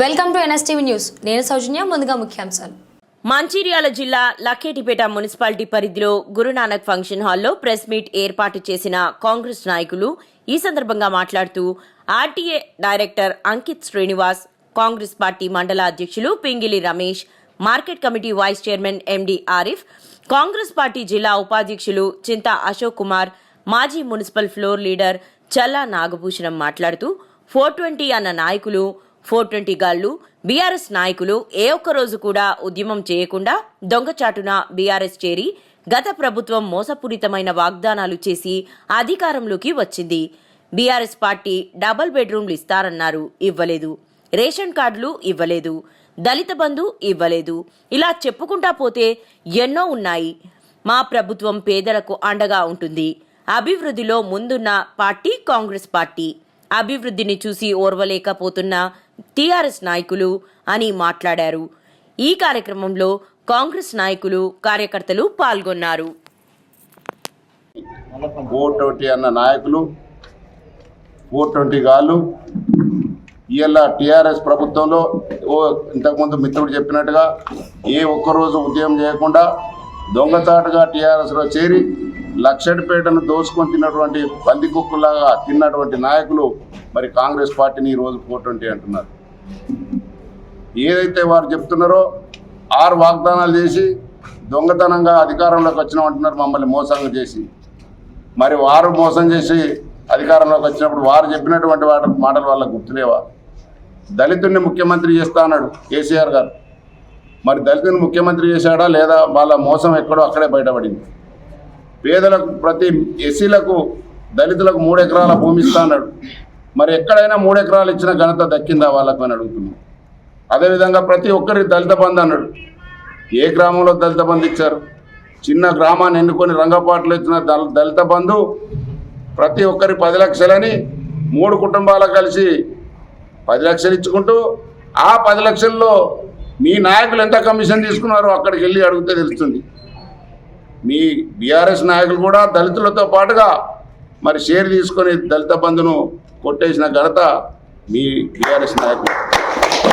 Welcome to NSTV news. నేను సౌజన్య ముందుగా ముఖ్యాంశాలు. మంచిర్యాల జిల్లా లక్కేటిపేట మున్సిపాలిటీ పరిధిలో గురునానక్ ఫంక్షన్ హాల్లో ప్రెస్ మీట్ ఏర్పాటు చేసిన కాంగ్రెస్ నాయకులు ఈ సందర్భంగా మాట్లాడుతూ RTA director Ankit Srinivas Congress party మండల అధ్యక్షులు Pingili Ramesh market committee vice chairman MD Arif Congress party జిల్లా ఉపాధ్యక్షులు చింతా అశోక్ కుమార్ మాజీ municipal floor leader Challa Nagabhushanam మాట్లాడుతూ ఫోర్ ట్వంటీ అన్న నాయకులు ఫోర్ ట్వంటీ గాళ్ళు బీఆర్ఎస్ నాయకులు ఏ ఒక్క రోజు కూడా ఉద్యమం చేయకుండా దొంగచాటున బీఆర్ఎస్ చేరి గత ప్రభుత్వం మోసపూరితమైన వాగ్దానాలు చేసి అధికారంలోకి వచ్చింది. బీఆర్ఎస్ పార్టీ డబల్ బెడ్రూమ్లు ఇస్తారన్నారు. ఇవ్వలేదు. రేషన్ కార్డులు ఇవ్వలేదు. దళిత బంధు ఇవ్వలేదు. ఇలా చెప్పుకుంటా పోతే ఎన్నో ఉన్నాయి. మా ప్రభుత్వం పేదలకు అండగా ఉంటుంది. అభివృద్ధిలో ముందున్న పార్టీ కాంగ్రెస్ పార్టీ. అభివృద్ధిని చూసి ఓర్వలేకపోతున్న టీఆర్ఎస్ నాయకులు అని మాట్లాడారు. ఈ కార్యక్రమంలో కాంగ్రెస్ నాయకులు కార్యకర్తలు పాల్గొన్నారు. ఫోర్ ట్వంటీ అన్న నాయకులు ఫోర్ ట్వంటీ గాళ్ళు ఇవాళ టీఆర్ఎస్ ప్రభుత్వంలో ఓ ఇంతకుముందు మిత్రుడు చెప్పినట్టుగా ఏ ఒక్కరోజు ఉద్యమం చేయకుండా దొంగతాటుగా టీఆర్ఎస్లో చేరి లక్షడిపేటను దోసుకొని తిన్నటువంటి బందికుక్కులాగా తిన్నటువంటి నాయకులు మరి కాంగ్రెస్ పార్టీని ఈరోజు ఫోర్ ట్వంటీ అంటున్నారు. ఏదైతే వారు చెప్తున్నారో ఆరు వాగ్దానాలు చేసి దొంగతనంగా అధికారంలోకి వచ్చినామంటున్నారు మమ్మల్ని మోసంగా చేసి. మరి వారు మోసం చేసి అధికారంలోకి వచ్చినప్పుడు వారు చెప్పినటువంటి వాటి మాటలు వాళ్ళకు గుర్తులేవా? దళితుడిని ముఖ్యమంత్రి చేస్తా అన్నాడు కేసీఆర్ గారు. మరి దళితుని ముఖ్యమంత్రి చేశాడా లేదా వాళ్ళ మోసం ఎక్కడో అక్కడే బయటపడింది. పేదలకు ప్రతి ఎస్సీలకు దళితులకు మూడు ఎకరాల భూమి ఇస్తా అన్నాడు. మరి ఎక్కడైనా మూడు ఎకరాలు ఇచ్చిన ఘనత దక్కిందా వాళ్ళకు అని అడుగుతున్నాం. అదేవిధంగా ప్రతి ఒక్కరికి దళిత బంధు అన్నాడు. ఏ గ్రామంలో దళిత బంధు ఇచ్చారు? చిన్న గ్రామాన్ని ఎన్నుకొని రంగపాట్లు ఇచ్చిన దళ దళిత బంధు ప్రతి ఒక్కరి పది లక్షలని మూడు కుటుంబాలు కలిసి పది లక్షలు ఇచ్చుకుంటూ ఆ పది లక్షల్లో మీ నాయకులు ఎంత కమిషన్ తీసుకున్నారో అక్కడికి వెళ్ళి అడిగితే తెలుస్తుంది. మీ బీఆర్ఎస్ నాయకులు కూడా దళితులతో పాటుగా మరి షేర్ తీసుకొని దళిత బంధును కొట్టేసిన ఘనత మీ బీఆర్ఎస్ నాయకులు.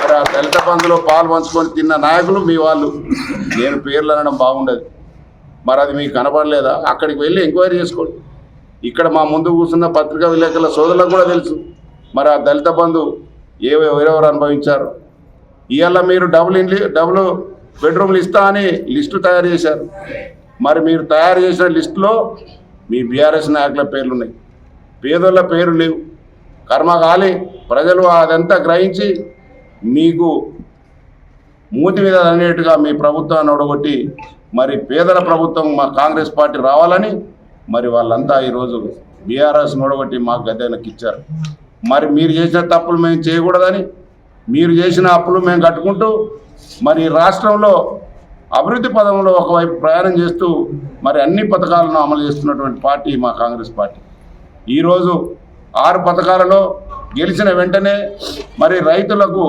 మరి ఆ దళిత బంధులో పాలు పంచుకొని తిన్న నాయకులు మీ వాళ్ళు. నేను పేర్లు అనడం బాగుండదు. మరి అది మీకు కనపడలేదా? అక్కడికి వెళ్ళి ఎంక్వైరీ చేసుకోండి. ఇక్కడ మా ముందు కూర్చున్న పత్రికా విలేకరుల సోదరులకు కూడా తెలుసు. మరి ఆ దళిత బంధు ఏ ఎవరెవరు అనుభవించారు? ఇవాళ మీరు డబుల్ ఇండ్లు డబుల్ బెడ్రూమ్లు ఇస్తా అని లిస్టు తయారు చేశారు. మరి మీరు తయారు చేసిన లిస్టులో మీ బీఆర్ఎస్ నాయకుల పేర్లు ఉన్నాయి పేదోళ్ళ పేరు లేవు. కర్మకాలి ప్రజలు అదంతా గ్రహించి మీకు మూతి మీద అనేట్టుగా మీ ప్రభుత్వాన్ని ఒడగొట్టి మరి పేదల ప్రభుత్వం మా కాంగ్రెస్ పార్టీ రావాలని మరి వాళ్ళంతా ఈరోజు బీఆర్ఎస్ నొడగొట్టి మాకు గద్దెనకి ఇచ్చారు. మరి మీరు చేసిన తప్పులు మేము చేయకూడదని మీరు చేసిన అప్పులు మేము కట్టుకుంటూ మరి ఈ రాష్ట్రంలో అభివృద్ధి పదంలో ఒకవైపు ప్రయాణం చేస్తూ మరి అన్ని పథకాలను అమలు చేస్తున్నటువంటి పార్టీ మా కాంగ్రెస్ పార్టీ. ఈరోజు ఆరు పథకాలలో గెలిచిన వెంటనే మరి రైతులకు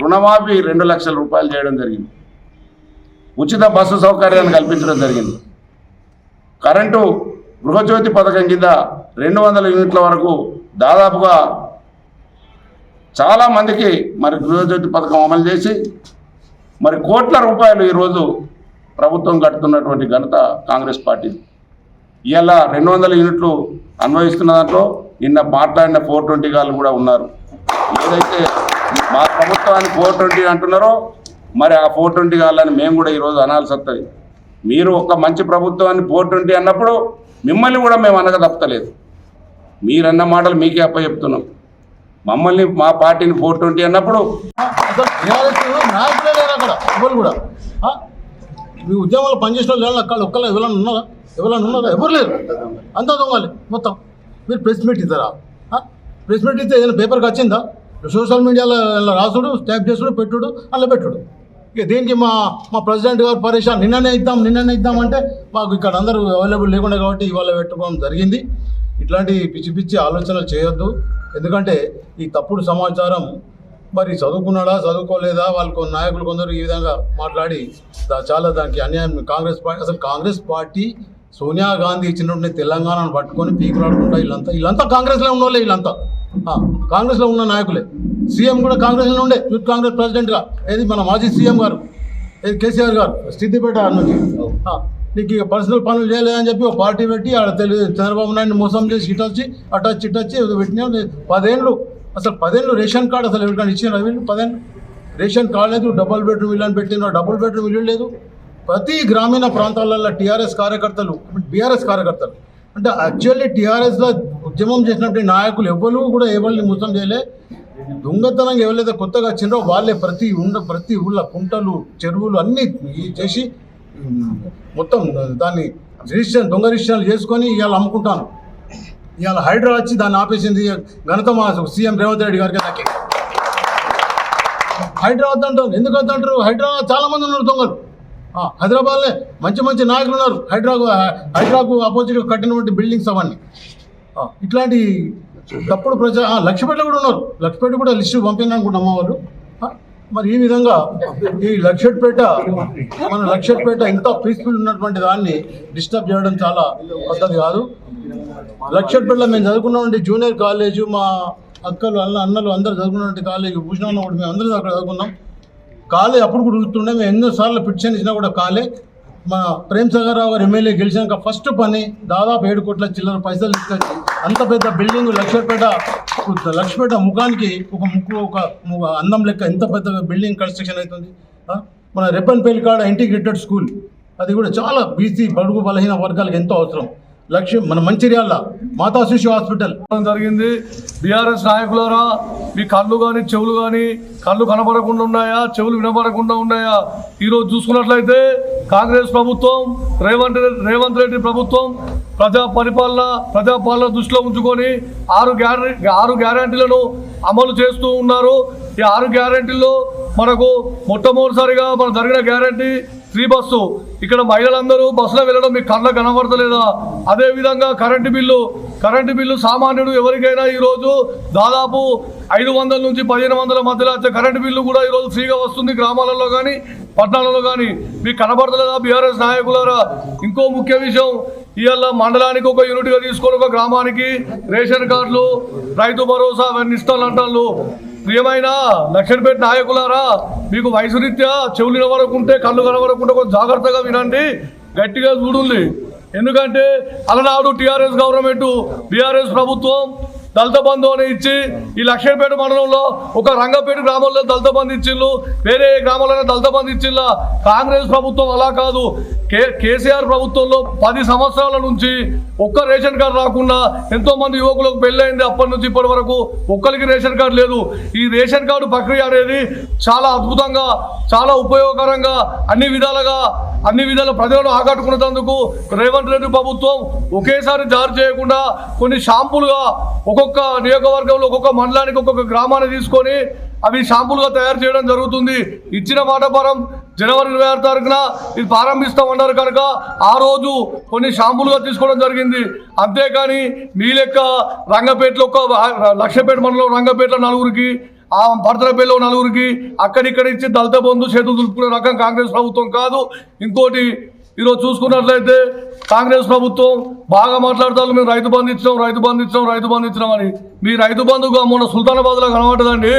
రుణమాఫీ రెండు లక్షల రూపాయలు చేయడం జరిగింది. ఉచిత బస్సు సౌకర్యాన్ని కల్పించడం జరిగింది. కరెంటు గృహజ్యోతి పథకం కింద రెండు వందల యూనిట్ల వరకు దాదాపుగా చాలా మందికి మరి గృహజ్యోతి పథకం అమలు చేసి మరి కోట్ల రూపాయలు ఈరోజు ప్రభుత్వం కడుతున్నటువంటి ఘనత కాంగ్రెస్ పార్టీ. ఇవాళ రెండు వందల యూనిట్లు అన్వయిస్తున్న దాంట్లో నిన్న మాట్లాడిన ఫోర్ ట్వంటీ గాళ్ళు కూడా ఉన్నారు. ఏదైతే మా ప్రభుత్వాన్ని ఫోర్ ట్వంటీ అంటున్నారో మరి ఆ ఫోర్ ట్వంటీ గాళ్ళని మేము కూడా ఈరోజు అనాల్సి వస్తుంది. మీరు ఒక మంచి ప్రభుత్వాన్ని ఫోర్ ట్వంటీ అన్నప్పుడు మిమ్మల్ని కూడా మేము అనగ తప్పలేదు మీరన్న మాటలు మీకే అప్ప చెప్తున్నాం మమ్మల్ని మా పార్టీని ఫోర్ ట్వంటీ అన్నప్పుడు అసలు టీఆర్ఎస్ నాయకులే లేరు అక్కడ ఎవరు కూడా మీ ఉద్యమంలో పనిచేసిన వాళ్ళు అక్కడ ఒక్కళ్ళు ఎవరైనా ఉన్నారా ఎవరైనా ఉన్నారా ఎవరు లేరు అంతా దొంగలే మొత్తం మీరు ప్రెస్ మీట్ ఇస్తారా ప్రెస్ మీట్ ఇస్తే ఏదైనా పేపర్కి వచ్చిందా సోషల్ మీడియాలో రాసుడు ట్యాప్ చేసుడు పెట్టుడు అలా పెట్టుడు ఇక దీనికి మా మా ప్రెసిడెంట్ గారు పరేషాన్ నిన్ననే ఇద్దాం నిన్ననే ఇద్దాం అంటే మాకు ఇక్కడ అందరూ అవైలబుల్ లేకుండా కాబట్టి ఇవాళ పెట్టుకోవడం జరిగింది ఇట్లాంటి పిచ్చి పిచ్చి ఆలోచనలు చేయొద్దు ఎందుకంటే ఈ తప్పుడు సమాచారం మరి చదువుకున్నాడా చదువుకోలేదా? వాళ్ళు కొన్ని నాయకులు కొందరు ఈ విధంగా మాట్లాడి దా- చాలా దానికి అన్యాయం కాంగ్రెస్ పార్టీ అసలు కాంగ్రెస్ పార్టీ సోనియా గాంధీ ఇచ్చినటువంటి తెలంగాణను పట్టుకొని పీకులాడుకుంటా వీళ్ళంతా. వీళ్ళంతా కాంగ్రెస్లో ఉన్నోళ్ళే వీళ్ళంతా. కాంగ్రెస్లో ఉన్న నాయకులే. సీఎం కూడా కాంగ్రెస్లో ఉండే. యూత్ కాంగ్రెస్ ప్రెసిడెంట్గా. ఏది మన మాజీ సీఎం గారు? ఏది కేసీఆర్ గారు? సిద్దిపేట నుంచి. నీకు ఇక పర్సనల్ పనులు చేయలేదని చెప్పి ఒక పార్టీ పెట్టి ఆడ తెలుగు చంద్రబాబు నాయుడు మోసం చేసి ఇటొచ్చి వచ్చి ఇటొచ్చి పెట్టిన పదేళ్ళు అసలు పదేళ్ళు రేషన్ కార్డు అసలు ఎవరికైనా ఇచ్చిన వీళ్ళు? పదేళ్ళు. రేషన్ కార్డు లేదు డబుల్ బెడ్రూమ్ ఇల్లు అని పెట్టిన డబుల్ బెడ్రూమ్ ఇల్లు లేదు. ప్రతి గ్రామీణ ప్రాంతాలలో టీఆర్ఎస్ కార్యకర్తలు బీఆర్ఎస్ కార్యకర్తలు. అంటే యాక్చువల్లీ టీఆర్ఎస్లో ఉద్యమం చేసినటువంటి నాయకులు ఎవరు కూడా ఎవరిని మోసం చేయలే. దొంగతనంగా ఎవరైతే కొత్తగా వచ్చిందో వాళ్ళే ప్రతి ఉండ ప్రతి ఊళ్ళ కుంటలు చెరువులు అన్నీ చేసి మొత్తం దాన్ని రిజిస్ట్రేషన్ దొంగ రిజిస్ట్రేషన్లు చేసుకొని ఇవాళ అమ్ముకుంటాను. ఇవాళ హైడ్రా వచ్చి దాన్ని ఆపేసింది ఘనత మా సీఎం రేవంత్ రెడ్డి గారికి దక్కి హైడ్రా అంటారు ఎందుకు వద్దంటారు? హైడ్రా చాలా మంది ఉన్నారు దొంగలు. హైదరాబాద్లే హైదరాబాద్లో మంచి మంచి నాయకులు ఉన్నారు. హైడ్రాకు హైడ్రాకు ఆపోజిట్గా కట్టినటువంటి బిల్డింగ్స్ అవన్నీ. ఇట్లాంటి తప్పుడు ప్రజా ఆ, కూడా ఉన్నారు. లక్ష్యపేట కూడా లిస్టు పంపిందనుకుంటున్నాం వాళ్ళు. మరి ఈ విధంగా ఈ లక్షపేట మన లక్ష్యపేట ఇంత పీస్ఫుల్ ఉన్నటువంటి దాన్ని డిస్టర్బ్ చేయడం చాలా పద్ధతి కాదు. లక్షపేటలో మేము చదువుకున్నటువంటి జూనియర్ కాలేజు మా అక్కలు అన్న అన్నలు అందరూ చదువుకున్నటువంటి కాలేజ్ భూషణంలో కూడా మేము అందరం అక్కడ చదువుకున్నాం. కాలే అప్పుడు కూడా చూస్తుండే మేము ఎన్నోసార్లు పిటిషన్ ఇచ్చినా కూడా కాలే. మా ప్రేమ్ సాగర్ రావు గారు ఎమ్మెల్యే గెలిచాక ఫస్ట్ పని దాదాపు ఏడు కోట్ల చిల్లర పైసలు తీసుకొచ్చి అంత పెద్ద బిల్డింగ్ లక్షపేట లక్షపేట ముఖానికి ఒక ముక్కు ఒక అందం లెక్క ఎంత పెద్ద బిల్డింగ్ కన్స్ట్రక్షన్ అవుతుంది. మన రెప్పన్పల్లి కాడ ఇంటిగ్రేటెడ్ స్కూల్. అది కూడా చాలా బీసీ బడుగు బలహీన వర్గాలకు ఎంతో అవసరం. లక్ష్యం మన మంచిర్యాల మాతా శిశు హాస్పిటల్. జరిగింది. బీఆర్ఎస్ నాయకులారా మీ కళ్ళు కానీ చెవులు కానీ కళ్ళు కనపడకుండా ఉన్నాయా? చెవులు వినపడకుండా ఉన్నాయా? ఈరోజు చూసుకున్నట్లయితే కాంగ్రెస్ ప్రభుత్వం రేవంత్ రేవంత్ రెడ్డి ప్రభుత్వం ప్రజా పరిపాలన ప్రజాపాలన దృష్టిలో ఉంచుకొని ఆరు గ్యారంటీ ఆరు గ్యారంటీలను అమలు చేస్తూ ఉన్నారు. ఈ ఆరు గ్యారంటీల్లో మనకు మొట్టమొదటిసారిగా మన జరిగిన గ్యారంటీ ఫ్రీ బస్సు. ఇక్కడ మహిళలందరూ బస్సులో వెళ్ళడం మీకు కళ్ళ కనబడతలేదా? అదేవిధంగా కరెంటు బిల్లు కరెంటు బిల్లు సామాన్యుడు ఎవరికైనా ఈరోజు దాదాపు ఐదు వందల నుంచి పదిహేను వందల మధ్యలో వచ్చే కరెంటు బిల్లు కూడా ఈరోజు ఫ్రీగా వస్తుంది గ్రామాలలో కానీ పట్టణాలలో కానీ. మీకు కనబడతలేదా బీఆర్ఎస్ నాయకులారా? ఇంకో ముఖ్య విషయం ఇవాళ మండలానికి ఒక యూనిట్గా తీసుకొని ఒక గ్రామానికి రేషన్ కార్డులు రైతు భరోసా అవన్నీ ఇస్తానంటారు ప్రియమైన లక్ష్మణపేట నాయకులారా మీకు వయసు రీత్యా చెవులు వినవరకుంటే కళ్ళు కనవరకుంటే కొంచెం జాగ్రత్తగా వినండి గట్టిగా చూడుంది ఎందుకంటే అలనాడు టీఆర్ఎస్ గవర్నమెంట్ బీఆర్ఎస్ ప్రభుత్వం దళిత బంధు అని ఇచ్చి ఈ లక్ష్మీపేట మండలంలో ఒక రంగపేట గ్రామంలో దళిత బంధు ఇచ్చిళ్ళు వేరే గ్రామాలైనా దళిత బంధు ఇచ్చిళ్ళ. కాంగ్రెస్ ప్రభుత్వం అలా కాదు. కే కేసీఆర్ ప్రభుత్వంలో పది సంవత్సరాల నుంచి ఒక్క రేషన్ కార్డు రాకుండా ఎంతో మంది యువకులకు పెళ్ళైంది అప్పటి నుంచి ఇప్పటి వరకు. ఒక్కరికి రేషన్ కార్డు లేదు. ఈ రేషన్ కార్డు ప్రక్రియ అనేది చాలా అద్భుతంగా చాలా ఉపయోగకరంగా అన్ని విధాలుగా అన్ని విధాల ప్రజలను ఆకట్టుకున్నందుకు రేవంత్ రెడ్డి ప్రభుత్వం ఒకేసారి జారీ చేయకుండా కొన్ని షాంపులుగా ఒక్కొక్క నియోజకవర్గంలో ఒక్కొక్క మండలానికి ఒక్కొక్క గ్రామాన్ని తీసుకొని అవి షాంపులుగా తయారు చేయడం జరుగుతుంది. ఇచ్చిన మాట పరం జనవరి ఇరవై ఆరు తారీఖున ఇది ప్రారంభిస్తామన్నారు కనుక ఆ రోజు కొన్ని షాంపులుగా తీసుకోవడం జరిగింది. అంతేకాని మీ లెక్క రంగపేటలో ఒక లక్షపేట మండలం రంగపేటలో నలుగురికి ఆ భర్తలపల్లిలో నలుగురికి అక్కడిక్కడ ఇచ్చి దళిత బంధు చేతులు దులుపుకునే రకం కాంగ్రెస్ ప్రభుత్వం కాదు. ఇంకోటి ఈరోజు చూసుకున్నట్లయితే కాంగ్రెస్ ప్రభుత్వం బాగా మాట్లాడతారు మేము రైతు బంధు ఇచ్చినాం రైతు బంధు ఇచ్చినాం రైతు బంధు ఇచ్చినాం అని. మీ రైతు బంధుగా మొన్న సుల్తానాబాద్లో కనబడదండి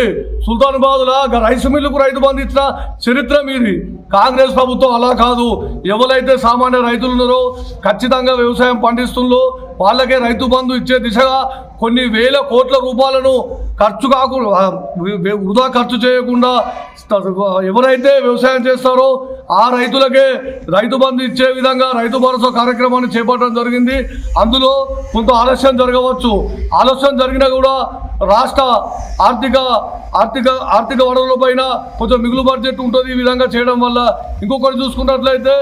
సుల్తానాబాద్లో రైస్ మిల్లుకు రైతు బంధు ఇచ్చిన చరిత్ర మీది. కాంగ్రెస్ ప్రభుత్వం అలా కాదు. ఎవరైతే సామాన్య రైతులు ఉన్నారో ఖచ్చితంగా వ్యవసాయం పండిస్తుందో వాళ్ళకే రైతు బంధు ఇచ్చే దిశగా కొన్ని వేల కోట్ల రూపాయలను ఖర్చు కాకుండా వృధా ఖర్చు చేయకుండా ఎవరైతే వ్యవసాయం చేస్తారో ఆ రైతులకే రైతు బంధు ఇచ్చే విధంగా రైతు భరోసా కార్యక్రమాన్ని చేపట్టడం జరిగింది. అందులో కొంత ఆలస్యం జరగవచ్చు. ఆలస్యం జరిగినా కూడా రాష్ట్ర ఆర్థిక ఆర్థిక ఆర్థిక వనరుల పైన కొంచెం మిగులు బడ్జెట్ ఉంటుంది ఈ విధంగా చేయడం వల్ల. ఇంకొకటి చూసుకున్నట్లయితే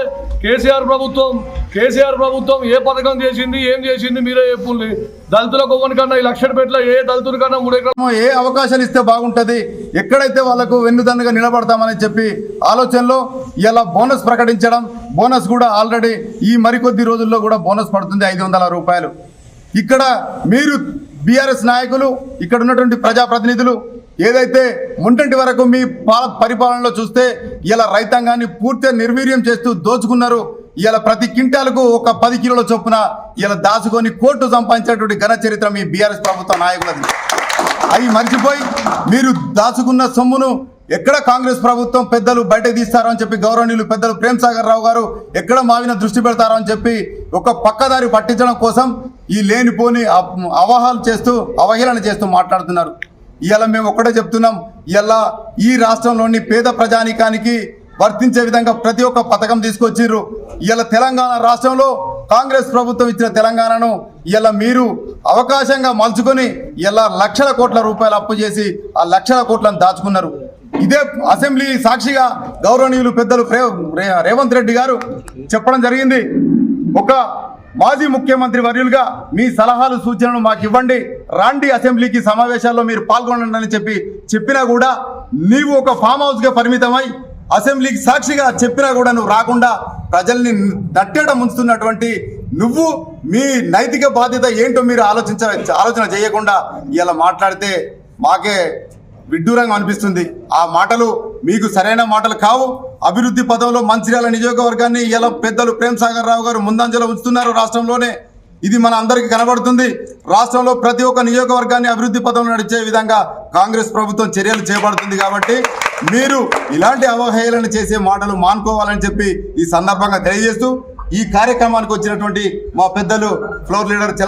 కేసీఆర్ ప్రభుత్వం కేసీఆర్ ప్రభుత్వం ఏ పథకం చేసింది ఏం చేసింది మీరే చెప్పండి. దళితులకు కన్నా ఈ లక్షపేటలో ఏ దళితునికన్నా మూడు ఎకరాలు ఏ అవకాశాలు ఇస్తే బాగుంటుంది ఎక్కడైతే వాళ్ళకు వెన్నుదన్నుగా నిలబడతామని చెప్పి ఆలోచనలో ఇలా బోనస్ ప్రకటించడం బోనస్ కూడా ఆల్రెడీ ఈ మరికొద్ది రోజుల్లో కూడా బోనస్ పడుతుంది ఐదు వందల రూపాయలు. ఇక్కడ మీరు బీఆర్ఎస్ నాయకులు ఇక్కడ ఉన్నటువంటి ప్రజాప్రతినిధులు ఏదైతే ముంటంటి వరకు మీ పాల పరిపాలనలో చూస్తే ఇలా రైతాంగాన్ని పూర్తిగా నిర్వీర్యం చేస్తూ దోచుకున్నారు ఇలా ప్రతి క్వింటాలకు ఒక పది కిలోల చొప్పున ఇలా దాచుకొని కోర్టు సంపాదించినటువంటి ఘన చరిత్ర మీ బీఆర్ఎస్ ప్రభుత్వ నాయకులది. అవి మర్చిపోయి మీరు దాచుకున్న సొమ్మును ఎక్కడ కాంగ్రెస్ ప్రభుత్వం పెద్దలు బయట తీస్తారో అని చెప్పి గౌరవనీయులు పెద్దలు ప్రేమ్ సాగర్ రావు గారు ఎక్కడ మావిన దృష్టి పెడతారో అని చెప్పి ఒక పక్కదారి పట్టించడం కోసం ఈ లేనిపోని అవహాలు చేస్తూ అవహేళన చేస్తూ మాట్లాడుతున్నారు. ఇవాళ మేము ఒక్కటే చెప్తున్నాం ఇలా ఈ రాష్ట్రంలోని పేద ప్రజానికానికి వర్తించే విధంగా ప్రతి ఒక్క పథకం తీసుకొచ్చిర్రు. ఇలా తెలంగాణ రాష్ట్రంలో కాంగ్రెస్ ప్రభుత్వం ఇచ్చిన తెలంగాణను ఇలా మీరు అవకాశంగా మలుచుకొని ఇలా లక్షల కోట్ల రూపాయలు అప్పు చేసి ఆ లక్షల కోట్లను దాచుకున్నారు. ఇదే అసెంబ్లీ సాక్షిగా గౌరవనీయులు పెద్దలు రేవంత్ రెడ్డి గారు చెప్పడం జరిగింది. ఒక మాజీ ముఖ్యమంత్రి వర్యులుగా మీ సలహాలు సూచనలు మాకు ఇవ్వండి. రాండి అసెంబ్లీకి సమావేశాల్లో మీరు పాల్గొనండి అని చెప్పి చెప్పినా కూడా నీవు ఒక ఫామ్ హౌస్గా పరిమితమై అసెంబ్లీకి సాక్షిగా చెప్పినా కూడా నువ్వు రాకుండా ప్రజల్ని నట్టేట ముంచుతున్నటువంటి నువ్వు మీ నైతిక బాధ్యత ఏంటో మీరు ఆలోచించ ఆలోచన చేయకుండా ఇలా మాట్లాడితే మాకే విడ్డూరంగా అనిపిస్తుంది. ఆ మాటలు మీకు సరైన మాటలు కావు. అభివృద్ధి పదంలో మంచిర్యాల నియోజకవర్గాన్ని ఇలా పెద్దలు ప్రేమ్ సాగర్ రావు గారు ముందంజలో ఉంచుతున్నారు రాష్ట్రంలోనే. ఇది మన అందరికీ కనబడుతుంది. రాష్ట్రంలో ప్రతి ఒక్క నియోజకవర్గాన్ని అభివృద్ధి పదంలో నడిచే విధంగా కాంగ్రెస్ ప్రభుత్వం చర్యలు చేపడుతుంది కాబట్టి మీరు ఇలాంటి అవహేళన చేసే మాటలు మానుకోవాలని చెప్పి ఈ సందర్భంగా తెలియజేస్తూ ఈ కార్యక్రమానికి వచ్చినటువంటి మా పెద్దలు ఫ్లోర్ లీడర్